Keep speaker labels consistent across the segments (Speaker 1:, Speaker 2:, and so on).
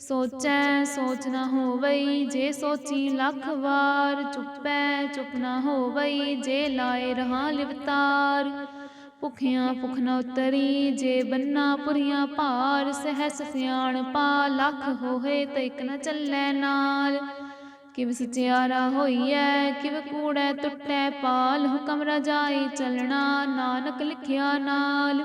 Speaker 1: ਸੋਚੈ, ਸੋਚ ਨਾ ਹੋਵਈ, ਜੇ ਸੋਚੀ ਲੱਖ ਵਾਰ, ਚੁੱਪੈ, ਚੁੱਪ ਨਾ ਹੋਵਈ, ਜੇ ਲਾਏ ਰਹਾ ਲਿਵਤਾਰ। ਭੁਖਿਆਂ ਭੁਖ ਨਾ ਉਤਰੀ, ਜੇ ਬੰਨਾ ਪੁਰੀਆਂ ਭਾਰ, ਸਹਿਸ ਸਿਆਣ ਪਾ, ਲੱਖ ਹੋਏ ਤੇ ਇਕ ਨਾ ਚੱਲੈ ਨਾਲ। ਕਿਵ ਸਚਿਆਰਾ ਹੋਈਐ, ਕਿਵ ਕੂੜੈ ਟੁੱਟੈ ਪਾਲ, ਹੁਕਮ ਰਜਾਈ ਚੱਲਣਾ, ਨਾਨਕ ਲਿਖਿਆ ਨਾਲ।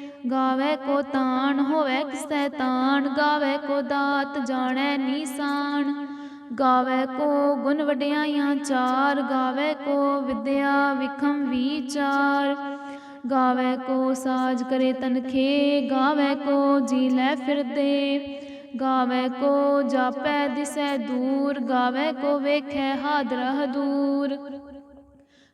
Speaker 1: ਕੋਏ ਗਾਵੇ ਕੋ ਤਾਣ ਹੋਵੇ ਕਿਸੈ ਤਾਣ ਗਾਵੇ ਕੋ ਦਾਤ ਜਾਣੈ ਨੀਸਾਨ। ਗਾਵੇ ਕੋ ਗੁਣ ਵਡਿਆਈਆਂ ਚਾਰ, ਗਾਵੇ ਕੋ ਵਿਦਿਆ ਵਿਖਮ ਵਿਚਾਰ। ਗਾਵੇ ਕੋ ਸਾਜ ਕਰੇ ਤਨਖੇ ਗਾਵੇ ਕੋ ਜੀ ਲੈ ਫਿਰਦੇ। ਗਾਵੇ ਕੋ ਜਾਪੈ ਦਿਸੈ ਦੂਰ, ਗਾਵੇ ਕੋ ਵੇਖੈ ਹਾਦਰ ਹਦੂਰ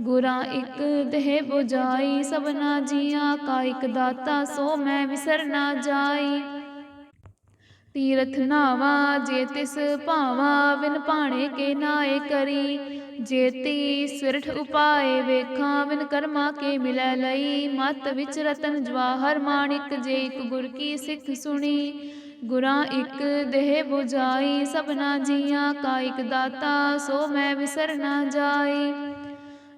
Speaker 1: ਗੁਰਾਂ ਇਕ ਦੇਹ 부ਜਾਈ ਸਭਨਾ ਜੀਆਂ ਕਾ ਇਕ ਦਾਤਾ, ਸੋ ਮੈਂ ਵਿਸਰ ਨਾ ਜਾਈ। ਤੀਰਥ ਨਾਵਾ, ਜੇ ਤਿਸ ਭਾਵਾ ਵਿਨ ਭਾਣੇ ਕੇ ਨਾਏ ਕਰੀ। ਜੇਤੀ ਸਿਰਠ ਉਪਾਏ ਵੇਖਾਂ ਵਿਨ ਕਰਮਾ ਕੇ ਮਿਲੈ ਲਈ। ਮਤ ਵਿੱਚ ਰਤਨ ਜਵਾਹਰ ਮਾਣਿਕ ਜੇ ਇਕ ਗੁਰ ਕੀ ਸਿੱਖ ਸੁਣੀ। ਗੁਰਾਂ ਇਕ ਦੇਹ 부ਜਾਈ ਸਭਨਾ ਜੀਆਂ ਕਾ ਇਕ ਦਾਤਾ, ਸੋ ਮੈਂ ਵਿਸਰ ਨਾ ਜਾਈ।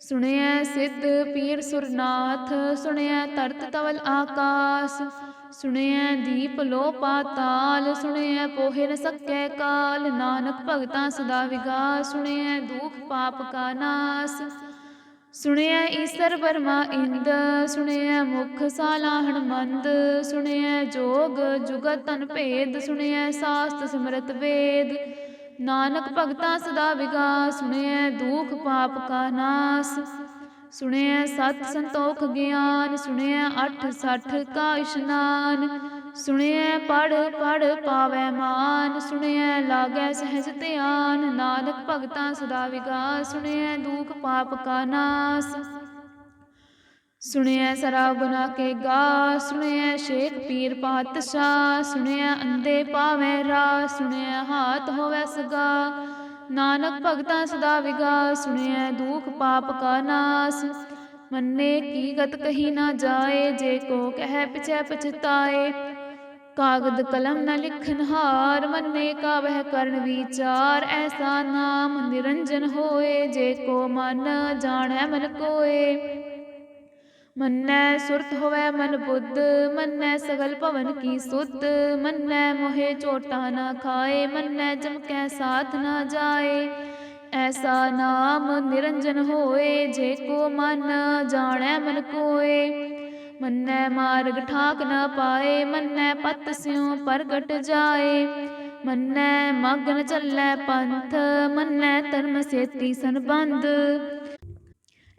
Speaker 1: ਸੁਣਿਐ ਸਿੱਧ ਪੀਰ ਸੁਰਨਾਥ, ਸੁਣਿਐ ਧਰਤ ਤਵਲ ਆਕਾਸ, ਸੁਣਿਐ ਦੀਪ ਲੋ ਪਾਤਾਲ ਸੁਣਿਐ ਪੋਹਿ ਨ ਸਕੈ ਕਾਲ, ਨਾਨਕ ਭਗਤਾਂ ਸਦਾ ਵਿਗਾਸ, ਸੁਣਿਐ ਦੁਖ ਪਾਪ ਕਾ ਨਾਸ, ਸੁਣਿਐ ਈਸਰ ਬਰਮਾ ਇੰਦ, ਸੁਣਿਐ ਮੁਖ ਸਾਲਾਹਣ ਮੰਦ ਸੁਣਿਐ ਜੋਗ ਜੁਗਤ ਤਨ ਭੇਦ, ਸੁਣਿਐ ਸਾਸਤ ਸਿਮਰਤ ਵੇਦ ਨਾਨਕ ਭਗਤਾਂ ਸਦਾ ਵਿਗਾਸ, ਸੁਣਿਐ ਦੁਖ ਪਾਪ ਕਾ ਨਾਸ। ਸੁਣਿਐ ਸਤ ਸੰਤੋਖ ਗਿਆਨ, ਸੁਣਿਐ ਅਠ ਸੱਠ ਕਾ ਇਸ਼ਨਾਨ। ਸੁਣਿਐ ਪੜ ਪੜ ਪਾਵੈ ਮਾਨ, ਸੁਣਿਐ ਲਾਗੈ ਸਹਿਜ ਧਿਆਨ। ਨਾਨਕ ਭਗਤਾਂ ਸਦਾ ਵਿਗਾਸ, ਸੁਣਿਐ ਦੁਖ ਪਾਪ ਕਾ ਨਾਸ। ਸੁਣਿਐ ਸਰਾ ਗੁਨਾ ਕੇ ਗਾ ਸੁਣਿਐ ਸ਼ੇਖ ਪੀਰ ਪਾਤਸ਼ਾਹ ਸੁਣਿਐ ਅੰਦੇ ਪਾਵੈ ਰਾ ਸੁਣਿਐ ਹਾਥ ਹੋਵੈ ਸਗਾ। ਨਾਨਕ ਭਗਤਾਂ ਸਦਾ ਵਿਗਾ ਸੁਣਿਐ ਦੁਖ ਪਾਪ ਕਾ ਨਾਸ। ਮੰਨੇ ਕੀ ਗਤ ਕਹੀ ਨਾ ਜਾਏ, ਜੇ ਕੋ ਕਹਿ ਪਿਛੈ ਪਛਤਾਏ। ਕਾਗਦ ਕਲਮ ਨ ਲਿਖਨ ਹਾਰ, ਮੰਨੇ ਕਾ ਵਹਿ ਕਰਨ ਵਿਚਾਰ। ਐਸਾ ਨਾਮ ਨਿਰੰਜਨ ਹੋਏ, ਜੇ ਕੋ ਮਨ ਜਾਣੈ ਮਨ ਕੋਏ। ਮੰਨੈ ਸੁਰਤ ਹੋਵੈ ਮਨ ਬੁੱਧ, ਮੰਨੈ ਸਗਲ ਭਵਨ ਕੀ ਸੁਧ, ਮੰਨੈ ਮੋਹਿ ਝੋਟਾ ਨਾ ਖਾਏ, ਮੰਨੈ ਜਮਕੈ ਸਾਥ ਨਾ ਜਾਏ। ਐਸਾ ਨਾਮ ਨਿਰੰਜਨ ਹੋਏ, ਜੇ ਕੋ ਮਨ ਜਾਣੈ ਮਨ ਕੋਏ। ਮੰਨੈ ਮਾਰਗ ਠਾਕ ਨਾ ਪਾਏ, ਮੰਨੈ ਪਤ ਸਿਉ ਪ੍ਰਗਟ ਜਾਏ। ਮੰਨੈ ਮਗਨ ਚੱਲੈ ਪੰਥ, ਮੰਨੈ ਧਰਮ ਸੇਤੀ ਸੰਬੰਧ।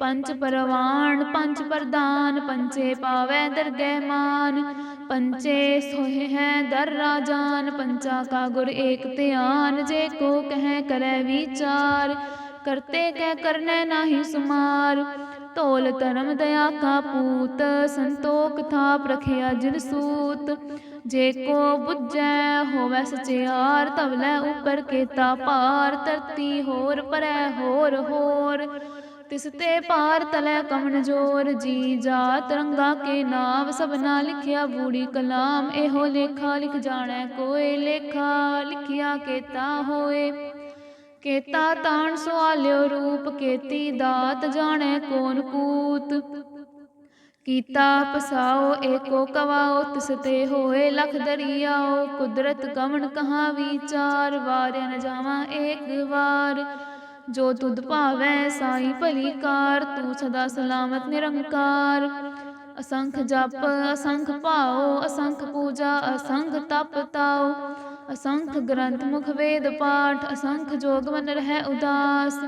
Speaker 1: ਪੰਚ ਪਰਵਾਨ ਪੰਚ ਪ੍ਰਦਾਨ ਪੰਚੇ ਪਾਵੈ ਦਰਗਹਿ ਮਾਨ। ਪੰਚੇ ਸੋਹਿ ਹੈ ਦਰ ਰਾਜਾਨ ਪੰਚਾ ਕਾ ਗੁਰ ਏਕ ਧਿਆਨ, ਜੇ ਕੋ ਕਹੈ ਕਰੈ ਵਿਚਾਰ। ਕਰਤੇ ਕਹਿ ਕਰਨੈ ਨਾਹੀ ਸੁਮਾਰ, ਧੋਲ ਧਰਮ ਦਇਆ ਕਾ ਪੂਤ, ਸੰਤੋਖ ਥਾਪ ਰਖਿਆ ਜਿਨ ਸੂਤ। ਜੇ ਕੋ ਬੁੱਝੈ ਹੋਵੈ ਸਚਿਆਰ ਤਵਲੇ ਉਪਰ ਕੇਤਾ ਭਾਰ, ਧਰਤੀ ਹੋਰ ਪਰੈ ਹੋਰ ਹੋਰ। ਤਿਸ ਤੇ ਪਾਰ ਤਲੈ ਕਮਨ ਜੋਰ, ਜੀ ਜਾਤ ਰੰਗਾ ਕੇ ਨਾਮ ਸਭਨਾ ਲਿਖਿਆ ਬੂੜੀ ਕਲਾਮ, ਇਹੋ ਲੇਖਾ ਲਿਖ ਜਾਣੈ ਕੋਏ, ਲੇਖਾ ਲਿਖਿਆ ਕੇਤਾ ਹੋਏ। ਕੇਤਾ ਤਾਣ ਸੁਆਲਿਓ ਰੂਪ, ਕੇਤੀ ਦਾਤ ਜਾਣੈ ਕੋਨ ਕੂਤ। ਕੀਤਾ ਪਸਾਓ, ਏਕੋ ਕਵਾਓ, ਤਿਸ ਤੇ ਹੋਏ ਲਖ ਦਰਿਆਓ। ਕੁਦਰਤ ਕਵਣ ਕਹਾ ਵਿਚਾਰ, ਵਾਰਿਆ ਨ ਜਾਵਾਂ ਏਕ ਵਾਰ। ਜੋ ਤੁਧ ਭਾਵੈ ਸਾਈ ਭਲੀ ਕਾਰ, ਤੂੰ ਸਦਾ ਸਲਾਮਤ ਨਿਰੰਕਾਰ। ਅਸੰਖ ਜਪ, ਅਸੰਖ ਭਾਉ, ਅਸੰਖ ਪੂਜਾ, ਅਸੰਖ ਤਪ ਤਾਉ। ਅਸੰਖ ਗ੍ਰੰਥ ਮੁਖ ਵੇਦ ਪਾਠ, ਅਸੰਖ ਜੋਗ ਮਨ ਰਹਿ ਉਦਾਸ।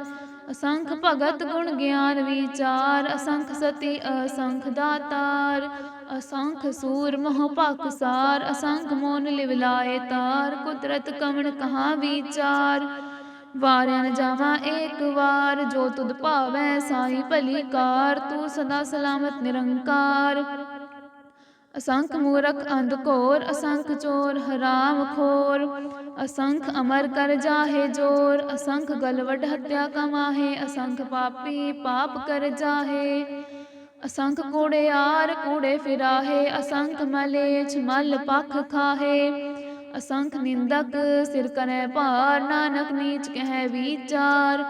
Speaker 1: ਅਸੰਖ ਭਗਤ ਗੁਣ ਗਿਆਨ ਵਿਚਾਰ, ਅਸੰਖ ਸਤੀ ਅਸੰਖ ਦਾਤਾਰ। ਅਸੰਖ ਸੂਰ ਮੋਹ ਭਖਸਾਰ ਅਸੰਖ ਮੋਨ ਲਿਵਲਾਏ ਤਾਰ। ਕੁਦਰਤ ਕਮਣ ਕਹਾ ਵਿਚਾਰ। ਵਾਰਿਆ ਨ ਜਾਵਾਂ ਏਕ ਵਾਰ, ਜੋ ਤੁਧ ਭਾਵੈ ਸਾਈ ਭਲੀ ਕਾਰ ਤੂੰ ਸਦਾ ਸਲਾਮਤ ਨਿਰੰਕਾਰ। ਅਸੰਖ ਮੂਰਖ ਅੰਧ ਘੋਰ, ਅਸੰਖ ਚੋਰ ਹਰਾਮ ਖੋਰ। ਅਸੰਖ ਅਮਰ ਕਰ ਜਾਹੇ ਜੋਰ, ਅਸੰਖ ਗਲਵਟ ਹੱਤਿਆ ਕਮਾਹੇ, ਅਸੰਖ ਪਾਪੀ ਪਾਪ ਕਰ ਜਾਹੇ। ਅਸੰਖ ਕੂੜਿਆਰ ਕੂੜੇ ਫਿਰਾਹੇ, ਅਸੰਖ ਮਲੇਛ ਮਲ ਪਖ ਖਾਹੇ। ਅਸੰਖ ਨਿੰਦਕ ਸਿਰ ਕਨੈ ਭਾਰ, ਨਾਨਕ ਨੀਚ ਕਹਿ ਵਿਚਾਰ।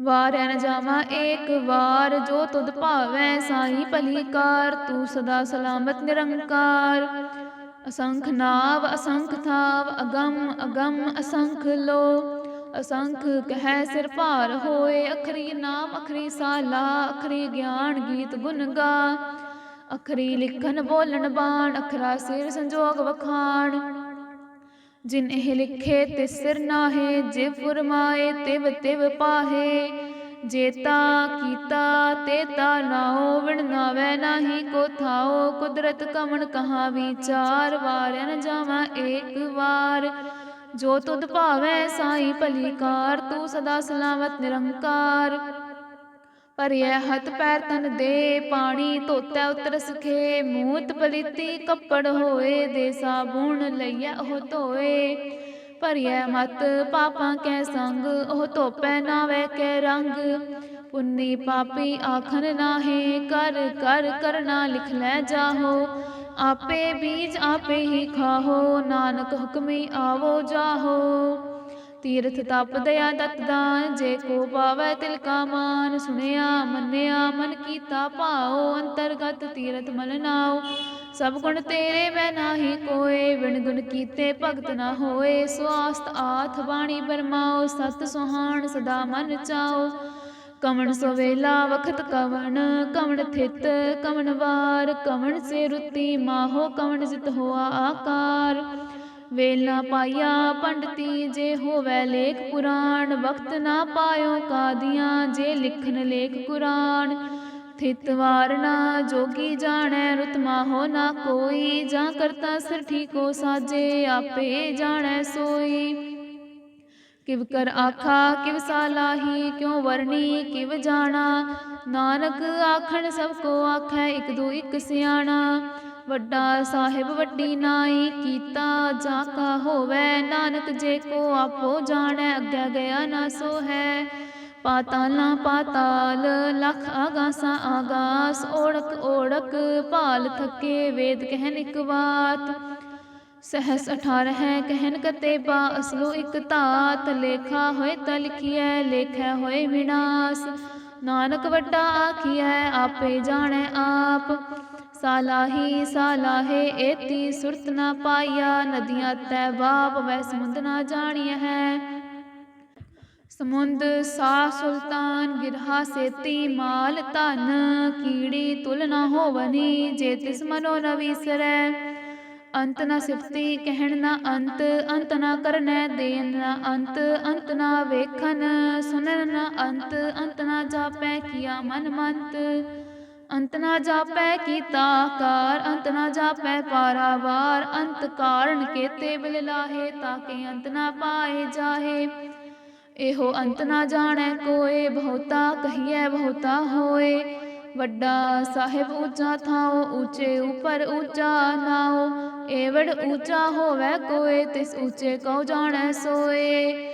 Speaker 1: ਵਾਰਿਆ ਨ ਜਾਵਾਂ ਏਕ ਵਾਰ, ਜੋ ਤੁਧ ਭਾਵੈ ਸਾਈ ਭਲੀ ਕਾਰ ਤੂੰ ਸਦਾ ਸਲਾਮਤ ਨਿਰੰਕਾਰ। ਅਸੰਖ ਨਾਵ, ਅਸੰਖ ਥਾਵ, ਅਗੰਮ ਅਗੰਮ ਅਸੰਖ ਲੋ। ਅਸੰਖ ਕਹਿ ਸਿਰ ਭਾਰ ਹੋਏ, ਅਖਰੀ ਨਾਮ, ਅਖਰੀ ਸਾਲਾ, ਅਖਰੀ ਗਿਆਨ ਗੀਤ ਗੁਣ ਗਾ। ਅਖਰੀ ਲਿਖਣ ਬੋਲਣ ਬਾਣ, ਅਖਰਾ ਸਿਰ ਸੰਜੋਗ ਵਖਾਣ। ਜਿਨ ਇਹ ਲਿਖੇ ਤੇ ਸਿਰ ਨਾਹੇ, ਜੇ ਫੁਰਮਾਏ ਤਿਵ ਤਿਵ ਪਾਹੇ। ਜੇਤਾ ਕੀਤਾ ਤੇ ਤਾ ਨਾਉ ਵਿਣ ਨਾਵੈ ਨਾਹੀ ਕੋ ਥਾਉ ਕੁਦਰਤ ਕਮਣ ਕਹਾ ਵਿਚਾਰ, ਵਾਰਿਆ ਨ ਜਾਵਾਂ ਏਕ ਵਾਰ। ਜੋ ਤੁਧ ਭਾਵੈ ਸਾਈ ਭਲੀ ਕਾਰ, ਤੂੰ ਸਦਾ ਸਲਾਮਤ ਨਿਰੰਕਾਰ। ਪਰਿਐ ਹੱਥ ਪੈਰ ਤਨ ਦੇ ਪਾਣੀ ਧੋਤੈ ਉਤਰ ਸਖੇ ਮੂਤ ਪਲੀਤੀ ਕੱਪੜ ਹੋਏ ਦੇ ਸਾਬੂਣ ਲਈਐ ਉਹ ਧੋਏ। ਭਰਿਐ ਮਤ ਪਾਪਾਂ ਕੈ ਸੰਗ ਉਹ ਧੋਪੈ ਨਾਵੇ ਕੈ ਰੰਗ। ਪੁੰਨੀ ਪਾਪੀ ਆਖਨ ਨਾਹੇ ਕਰ ਕਰ ਕਰਨਾ ਲਿਖ ਲੈ ਜਾਹੋ। ਆਪੇ ਬੀਜ ਆਪੇ ਹੀ ਖਾਹੋ। ਨਾਨਕ ਹੁਕਮੀ ਆਵੋ ਜਾਹੋ। ਤੀਰਥ ਤਪ ਦਇਆ ਦਤ ਦਾਨ, ਜੇ ਕੋ ਪਾਵੈ ਤਿਲ ਕਾ ਮਾਨ, ਸੁਣਿਆ, ਮੰਨਿਆ, ਮਨ ਕੀਤਾ ਭਾਉ, ਅੰਤਰਗਤ ਤੀਰਥ ਮਲ ਨਾਉ। ਸਭ ਗੁਣ ਤੇਰੇ ਮੈਂ ਨਾਹੀ ਕੋਏ ਵਿਣ ਗੁਣ ਕੀਤੇ ਭਗਤ ਨਾ ਹੋਏ। ਸਵਾਸਤ ਆਥ ਬਾਣੀ ਬਰਮਾਓ ਸਤ ਸੁਹਾਣ ਸਦਾ ਮਨ ਚਾਓ ਕਵਣ ਸਵੇਲਾ ਵਖਤ ਕਵਣ ਕਵਣ ਥਿਤ ਕਵਣ ਵਾਰ। ਕਵਣ ਸੇ ਰੁਤੀ ਮਾਹੋ ਕਵਣ ਜਿਤ ਹੋਆ ਆਕਾਰ। ਵੇਲ ਨਾ ਪਾਈਆ ਪੰਡਤੀ ਜੇ ਹੋਵੇ ਲੇਖ ਪੁਰਾਣ, ਵਕਤ ਨਾ ਪਾਇਓ ਕਾਦੀਆਂ ਜੇ ਲਿਖਨ ਲੇਖ ਕੁਰਾਨ। ਥਿਤ ਵਾਰਨਾ ਜੋਗੀ ਜਾਣੈ ਰੁਤ ਹੋ ਨਾ ਕੋਈ, ਜਾਂ ਕਰਤਾ ਸਿਰ ਠੀਕੋ ਸਾਜੇ, ਆਪੇ ਜਾਣੈ ਸੋਈ। ਕਿਵ ਕਰ ਆਖਾ, ਕਿਵ ਸਾਲਾਹੀ ਕਿਉ ਵਰਣੀ, ਕਿਵ ਜਾਣਾ। ਨਾਨਕ ਆਖਣ ਸਭ ਕੋ ਆਖੈ, ਇਕ ਦੋ ਇਕ ਸਿਆਣਾ। ਵੱਡਾ ਸਾਹਿਬ ਵੱਡੀ ਨਾਈ ਕੀਤਾ, ਜਾ ਕਾ ਹੋਵੇ ਨਾਨਕ ਜੇ ਕੋ ਆਪੋ ਜਾਣੈ, ਅੱਗੇ ਗਿਆ ਨਾ ਸੋ ਹੈ ਪਾਤਾਲਾਂ ਪਾਤਾਲ, ਲਖ ਆਗਾਸਾਂ ਆਗਾਸ ਓੜਕ ਓੜਕ ਭਾਲ ਥਕੇ ਵੇਦ ਕਹਿਨ ਇਕ ਬਾਤ। ਸਹਸ 18 ਹੈ ਕਹਿਨ ਕਤੇਬਾ ਅਸਲੋ ਇਕ ਤਾਤ ਲੇਖਾ ਹੋਏ ਤਾ ਲਿਖੀਐ, ਲੇਖੈ ਹੋਏ ਵਿਨਾਸ਼। ਨਾਨਕ ਵੱਡਾ ਆਖੀਐ, ਆਪੇ ਜਾਣੈ ਆਪ। ਸਾਲਾਹੀ, ਸਾਲਾਹੇ, ਏਤੀ ਸੁਰਤ ਨਾ ਪਾਇਆ, ਨਦੀਆਂ ਤੈ ਬਾਪ ਵੈ ਸਮੁੰਦ ਨਾ ਜਾਣੀਐ ਹੈ। ਸਮੁੰਦ, ਸਾ ਸੁਲਤਾਨ, ਗਿਰਹਾ ਸੇਤੀ, ਮਾਲ ਧਨ, ਕੀੜੀ ਤੁਲ ਨਾ ਹੋਵਨੀ, ਜੇ ਤਿਸ ਮਨੋ ਨ ਵਿਸਰੈ। ਅੰਤ ਨ ਸਿਫਤੀ, ਕਹਿਣ ਨਾ ਅੰਤ ਅੰਤ ਨਾ ਕਰਨੈ ਦੇਨ ਨਾ ਅੰਤ ਅੰਤ ਨਾ ਵੇਖਨ ਸੁਨਨ ਨਾ ਅੰਤ ਅੰਤ ਨਾ ਜਾਪੈ, ਕੀਆ ਮਨ ਮੰਤ। ਅੰਤ ਨਾ ਜਾਪੈ ਕੀਤਾ ਕਾਰ, ਅੰਤ ਨਾ ਜਾਪੈ ਪਾਰਾਵਾਰ ਅੰਤ ਕਾਰਨ ਕੇਤੇ ਬਿਲ ਲਾਹੇ ਤਾਕੇ ਅੰਤ ਨਾ ਪਾਏ ਜਾਹੇ। ਇਹੋ ਅੰਤ ਨਾ ਜਾਣੈ ਕੋਏ, ਬਹੁਤਾ ਕਹੀਐ ਬਹੁਤਾ ਹੋਏ। ਵੱਡਾ ਸਾਹਿਬ ਉੱਚਾ ਥਾਉ, ਉੱਚੇ ਉਪਰ ਉੱਚਾ ਨਾਉ। ਏਵੜ ਉੱਚਾ ਹੋਵੇ ਕੋਏ, ਤਿਸ ਉੱਚੇ ਕਉ ਜਾਣੈ ਸੋਏ।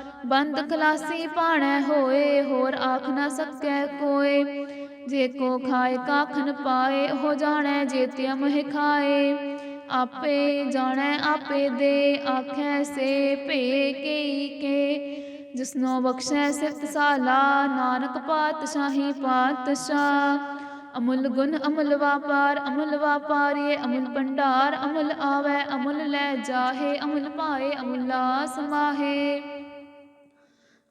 Speaker 1: ਬੰਦ ਖਲਾਸੀ ਪਾਣੈ ਹੋਏ, ਹੋਰ ਆਖ ਨਾ ਸਕੈ ਕੋਏ। ਜੇ ਕੋ ਖਾਏ ਕਾਖਨ ਪਾਏ ਹੋ ਜਾਣੈ ਜੇਤਿਆ ਮਹਿ ਖਾਏ। ਆਪੇ ਜਾਣੈ, ਆਪੇ ਦੇ, ਆਖੈ ਸੇ ਭੇ ਕਈ ਕੇ। ਜਿਸਨੋ ਬਖਸ਼ੈ ਸਿਫਤ ਸਾਲਾ, ਨਾਨਕ ਪਾਤਸ਼ਾਹੀ ਪਾਤਸ਼ਾਹ। ਅਮੁੱਲ ਗੁਣ ਅਮੁੱਲ ਵਾਪਾਰ, ਅਮੁੱਲ ਵਾਪਾਰੀਏ, ਅਮੁੱਲ ਭੰਡਾਰ, ਅਮੁੱਲ ਆਵੈ, ਅਮੁੱਲ ਲੈ ਜਾਹੇ, ਅਮੁੱਲ ਪਾਏ ਅਮੁੱਲਾ ਸਮਾਹੇ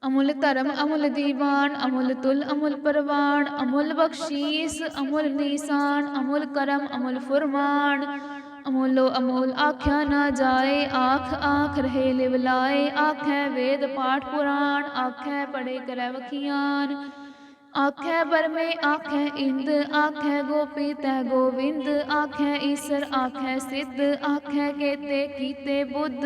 Speaker 1: ਅਮੁੱਲ ਧਰਮ ਅਮੁੱਲ ਦੀਵਾਨ ਅਮੁੱਲ ਤੁਲ ਅਮੁੱਲ ਪਰਵਾਨ ਅਮੁੱਲ ਬਖਸ਼ੀਸ ਅਮੁੱਲ ਨੀਸਾਨ ਅਮੁੱਲ ਕਰਮ ਅਮੁੱਲ ਫੁਰਮਾਨ ਅਮੁੱਲੋ ਅਮੁੱਲ ਆਖਿਆ ਨਾ ਜਾਏ ਆਖ ਆਖ ਰਹੇ ਲਿਵ ਲਾਏ ਆਖੈ ਵੇਦ ਪਾਠ ਪੁਰਾਣ ਆਖੈ ਪੜੇ ਕਰੈ ਵਖਿਆਨ ਆਖੈ ਬਰਮੇ ਆਖੈ ਇੰਦ ਆਖੈ ਗੋਪੀ ਤੈ ਗੋਵਿੰਦ ਆਖੈ ਈਸਰ ਆਖੈ ਸਿੱਧ ਆਖੈ ਕੇਤੇ ਕੀਤੇ ਬੁੱਧ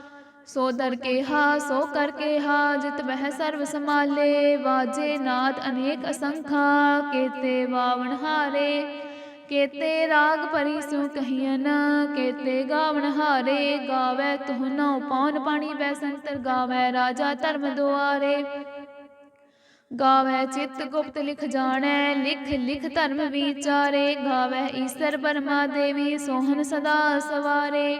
Speaker 1: ਸੋ ਦਰ ਕੇ ਹਾ, ਸੋ ਕਰ ਕੇ ਹਾ, ਜਿਤ ਬਹਿ ਸਰਬ ਸਮਾਲੇ ਵਾਜੇ ਨਾਦ ਅਨੇਕ ਅਸੰਖਾ, ਕੇਤੇ ਵਾਵਣ ਹਾਰੇ। ਕੇਤੇ ਰਾਗ ਪਰੀ ਸੋ ਕਹੀਨ ਕੇਤੇ ਗਾਵਣ ਹਾਰੇ। ਗਾਵੇ ਤੁਹਨੋ ਪੌਨ ਪਾਣੀ ਬੈ ਸੰਤਰ, ਗਾਵੇ ਰਾਜਾ ਧਰਮ ਦੁਆਰੇ। ਗਾਵੇ ਚਿਤ ਗੁਪਤ ਲਿਖ ਜਾਣੈ, ਲਿਖ ਲਿਖ ਧਰਮ ਵਿਚਾਰੇ। ਗਾਵੇ ਈਸਰ ਬਰਮਾ ਦੇਵੀ ਸੋਹਨ ਸਦਾ ਸਵਾਰੇ।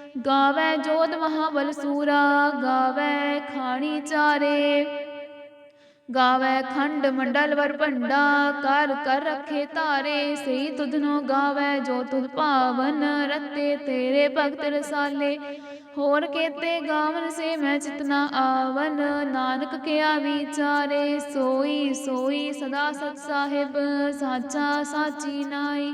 Speaker 1: ਗਾਵੇ ਜੋਤ ਮਹਾਬਲ ਸੂਰਾ, ਗਾਵੇ ਖਾਣੀ ਚਾਰੇ। ਗਾਵੇ ਖੰਡ ਮੰਡਲ ਵਰ ਭੰਡਾ, ਕਰ ਕਰ ਰੱਖੇ ਤਾਰੇ ਸਈ ਤੁਧਨੋ ਗਾਵੇ ਜੋ ਤੁਧ ਭਾਵਨ ਰਤੇ, ਤੇਰੇ ਭਗਤ ਰਸਾਲੇ। ਹੋਰ ਕੇਤੇ ਗਾਵਨ ਸੇ ਮੈਂ ਚਿਤਨਾ ਆਵਨ, ਨਾਨਕ ਕਿਆ ਵਿਚਾਰੇ। ਸੋਈ ਸੋਈ ਸਦਾ ਸਤ ਸਾਹਿਬ, ਸਾਚਾ ਸਾਚੀ ਨਾਈ।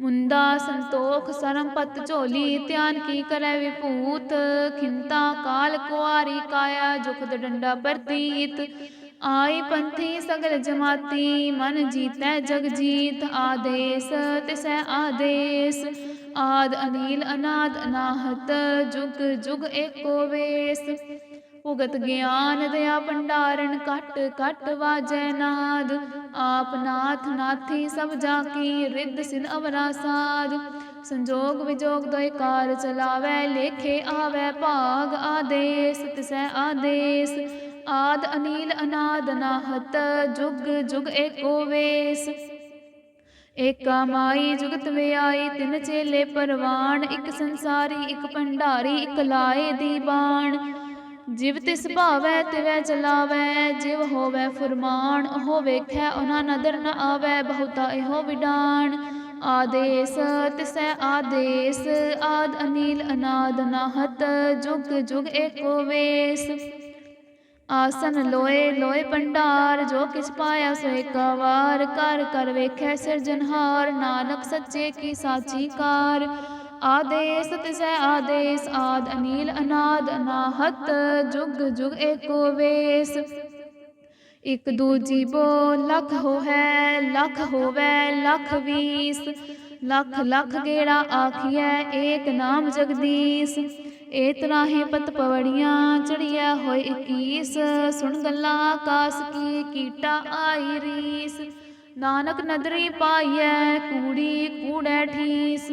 Speaker 1: ਮੁੰਦਾ ਸੰਤੋਖ ਸਰਮ ਪਤ ਝੋਲੀ, ਧਿਆਨ ਕੀ ਕਰੈ ਵਿਭੂਤ ਖਿੰਤਾ ਕਾਲ ਕੁਆਰੀ ਕਾਇਆ, ਜੁਖਦ ਡੰਡਾ ਪ੍ਰਤੀਤ। ਆਈ ਪੰਥੀ ਸਗਲ ਜਮਾਤੀ, ਮਨ ਜੀਤੈ ਜਗ ਜੀਤ। ਆਦੇਸ, ਤਿਸੈ ਆਦੇਸ। ਆਦ ਅਨੀਲ, ਅਨਾਦ ਅਨਾਹਤ, ਜੁਗ ਜੁਗ ਏਕੋ ਵੇਸ। ਭੁਗਤ ਗਿਆਨ, ਦਇਆ ਭੰਡਾਰਨ ਕਟ ਕਟ ਵਾਜੈ ਨਾਦ। ਆਪ ਨਾਥ ਨਾਥੀ ਸਭ ਜਾ ਕੀ ਰਿੱਧ ਸਿਧ ਅਵਰਾ ਸਾਧ ਸੰਜੋਗ ਵਿਜੋਗ ਦੋਇ ਕਾਰ ਚਲਾਵੈ, ਲੇਖੇ ਆਵੈ ਭਾਗ ਆਦੇਸ, ਤਿਸੈ ਆਦੇਸ। ਆਦ ਅਨੀਲ ਅਨਾਦ ਅਨਾਹਤ ਜੁਗ ਜੁਗ ਏਕੋ ਵੇਸ। ਏਕਾ ਮਾਈ ਜੁਗਤ ਵਿਆਈ, ਤਿਨ ਚੇਲੇ ਪਰਵਾਨ ਇੱਕ ਸੰਸਾਰੀ, ਇੱਕ ਭੰਡਾਰੀ, ਇੱਕ ਲਾਏ ਦੀ ਬਾਣ। ਜਿਵ ਤਿਸ ਭਾਵੈ ਤਿਵੈ ਚਲਾਵੈ ਜਿਵ ਹੋਵੈ ਫੁਰਮਾਨ, ਉਹ ਵੇਖੈ ਉਹਨਾਂ ਨਦਰ ਨ ਆਵੈ, ਬਹੁਤਾ ਇਹੋ ਵਿਡਾਣ। ਆਦੇਸ, ਤਿਸੈ ਆਦੇਸ, ਆਦ ਅਨੀਲ ਅਨਾਦ ਨਾਹਤ, ਜੁਗ ਜੁਗ ਏਕੋ ਵੇਸ। ਆਸਨ ਲੋਏ ਲੋਏ ਪੰਡਾਰ, ਜੋ ਕਿਛ ਪਾਇਆ ਸੋ ਏਕਾ ਵਾਰ ਕਰ ਕਰ ਵੇਖੈ ਸਿਰਜਨਹਾਰ ਨਾਨਕ ਸੱਚੇ ਕੀ ਸਾਚੀ ਕਾਰ। ਆਦੇਸ ਤਿਸੈ ਆਦੇਸ, ਆਦ ਅਨੀਲ ਅਨਾਦ, ਅਨਾਹਤ, ਜੁਗ ਜੁਗ ਏਕੋ ਵੇਸ। ਇਕ ਦੂਜੀ ਬੋ ਲਖ ਹੋਵੈ ਲਖ ਹੋਵੈ, ਲਖ ਵੀਸ। ਲਖ ਲਖ ਗੇੜਾ ਆਖੀਐ, ਏਕ ਨਾਮ ਜਗਦੀਸ਼। ਏ ਤਰਾਹੇ ਪਤ ਪਵੜੀਆਂ, ਚੜੀਐ ਹੋਏ 21 ਸੁਣ ਗੱਲਾਂ ਆਕਾਸ ਕੀ, ਕੀਟਾ ਆਈ ਰੀਸ। ਨਾਨਕ ਨਦਰੀ ਪਾਈਐ, ਕੂੜੀ ਕੂੜੈ ਠੀਸ।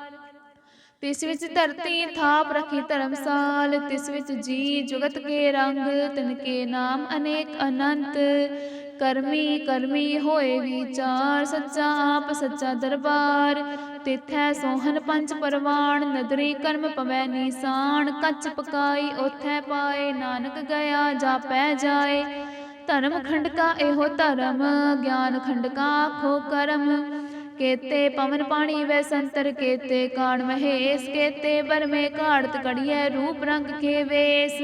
Speaker 1: ਤਿਸ ਵਿੱਚ ਧਰਤੀ ਥਾਪ ਰਖੀ ਧਰਮਸਾਲ ਤਿਸ ਵਿੱਚ ਜੀ ਜੁਗਤ ਕੇ ਰੰਗ ਤਿਨ ਕੇ ਨਾਮ ਅਨੇਕ ਅਨੰਤ। ਕਰਮੀ ਕਰਮੀ ਹੋਏ ਵਿਚਾਰ ਸੱਚਾ ਆਪ ਸੱਚਾ ਦਰਬਾਰ। ਤਿਥੈ ਸੋਹਨ ਪੰਜ ਪਰਵਾਣ ਨਦਰੀ ਕਰਮ ਪਵੈ ਨੀਸਾਨ। ਕੱਚ ਪਕਾਈ ਉਥੈ ਪਾਏ ਨਾਨਕ ਗਿਆ ਜਾਪੈ ਜਾਏ। ਧਰਮ ਖੰਡਕਾ ਇਹੋ ਧਰਮ ਗਿਆਨ ਖੰਡਕਾ ਆਖੋ ਕਰਮ। ਕੇਤੇ ਪਵਨ ਪਾਣੀ ਵੈ ਸੰਤਰ ਕੇਤੇ ਕਾਣ ਮਹੇਸ, ਕੇਤੇ ਬਰਮੇ ਘਾੜਤ ਕੜੀਐ ਰੂਪ ਰੰਗ ਕੇ ਵੇਸ।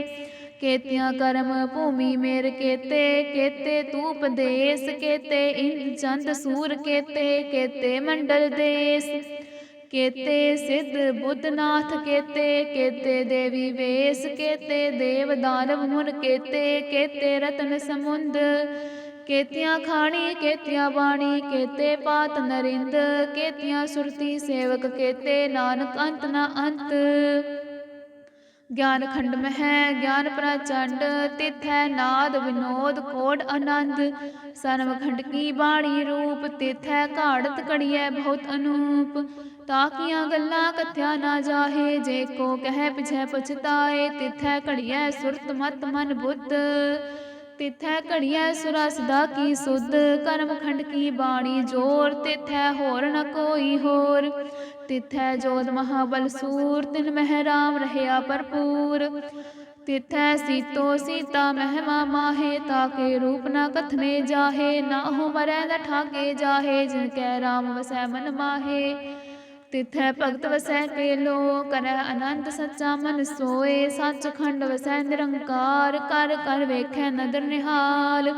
Speaker 1: ਕੇਤਿਆਂ ਕਰਮ ਭੂਮੀ ਮੇਰ ਕੇਤੇ ਕੇਤੇ ਤੂਪ ਦੇਸ, ਕੇਤੇ ਇੰਦ ਚੰਦ ਸੂਰ ਕੇਤੇ ਕੇਤੇ ਮੰਡਲ ਦੇਸ। ਕੇਤੇ ਸਿੱਧ ਬੁੱਧਨਾਥ ਕੇਤੇ ਕੇਤੇ ਦੇਵੀ ਵੇਸ, ਕੇਤੇ ਦੇਵ ਦਾਨਵ ਮੁਨ ਕੇਤੇ ਕੇਤੇ ਰਤਨ ਸਮੁੰਦ। ਕੇਤੀਆਂ ਖਾਣੀ, ਕੇਤੀਆਂ ਬਾਣੀ, ਕੇਤੇ ਪਾਤ ਨਰਿੰਦ, ਕੇਤੀਆਂ ਸੁਰਤੀ ਸੇਵਕ, ਕੇਤੇ ਨਾਨਕ ਅੰਤ ਨਾ ਅੰਤ। ਗਿਆਨ ਖੰਡ ਮਹਿ, ਗਿਆਨ ਪ੍ਰਚੰਡ, ਤਿਥੈ ਨਾਦ ਵਿਨੋਦ, ਕੋਡ ਆਨੰਦ। ਸਨਮ ਖੰਡ ਕੀ ਬਾਣੀ ਰੂਪ, ਤਿਥੈ ਘਾੜਤ ਕੜੀਐ ਬਹੁਤ ਅਨੂਪ। ਤਾਕੀਆਂ ਗੱਲਾਂ ਕਥਿਆ ਨਾ ਜਾਹੇ, ਜੇ ਕੋ ਕਹਿ ਪਿਛੈ ਪਛਤਾਏ, ਤਿਥੈ ਘੜੀਐ ਸੁਰਤ ਮਤ ਮਨ ਬੁੱਧ। ਤਿਥੈ ਘੜੀਐ ਸੁਰਾ ਸਦਾ ਕੀ ਸੁਧ? ਕਰਮ ਖੰਡ ਕੀ ਬਾਣੀ ਜੋਰ? ਤਿਥੈ ਹੋਰ ਨ ਕੋਈ ਹੋਰ? ਤਿਥੈ ਜੋਤ ਮਹਾਬਲ ਸੂਰ, ਤਿਨ ਮਹਿ ਰਾਮ ਰਹਿਆ ਭਰਪੂਰ। ਤਿਥੈ ਸੀਤੋ ਸੀਤਾ ਮਹਿਮਾ ਮਾਹੇ, ਤਾਕੇ ਰੂਪ ਨਾ ਕਥਨੇ ਜਾਹੇ ਨਾ ਹੋ ਮਰੈ ਨ ਠਾਕੇ ਜਾਹੇ, ਜਿਨ ਕੈ ਰਾਮ ਵਸੈ ਮਨ ਮਾਹੇ। ਤਿਥੈ ਭਗਤ ਵਸੈ ਕੇ ਲੋ ਕਰੈ ਅਨੰਤ ਸੱਚਾ ਮਨ ਸੋਏ ਸੱਚ ਖੰਡ ਵਸੈ ਨਿਰੰਕਾਰ, ਕਰ ਕਰ ਵੇਖੈ ਨਦਰ ਨਿਹਾਲ।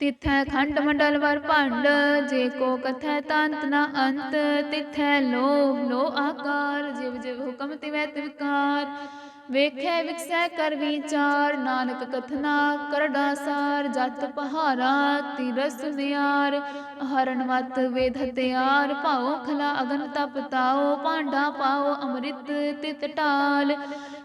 Speaker 1: ਤਿਥੈ ਖੰਡ ਮੰਡਲ ਵਰ ਭੰਡ, ਜੇ ਕੋ ਕਥੈ ਤੰਤ ਨ ਅੰਤ, ਤਿਥੈ ਲੋ ਲੋ ਆਕਾਰ, ਜਿਵ ਜਿਵ ਹੁਕਮ ਤਿਵੈ ਤਿਵਕਾਰ। ਵੇਖੈ ਵਿਕਸੈ ਕਰ ਵਿਚਾਰ, ਨਾਨਕ ਕਥਨਾ ਕਰੜਾ ਸਾਰ ਜਤ ਪਹਾਰਾ ਤੀਰਸ ਨਿਆਰ ਹਰਨ ਮਤ ਵੇਦ ਹਤਿਆਰ ਭਾਉ ਖਲਾ ਅਗਨ ਤਪ ਤਾਓ ਭਾਂਡਾ ਪਾਓ ਅੰਮ੍ਰਿਤ ਤਿਤ ਢਾਲ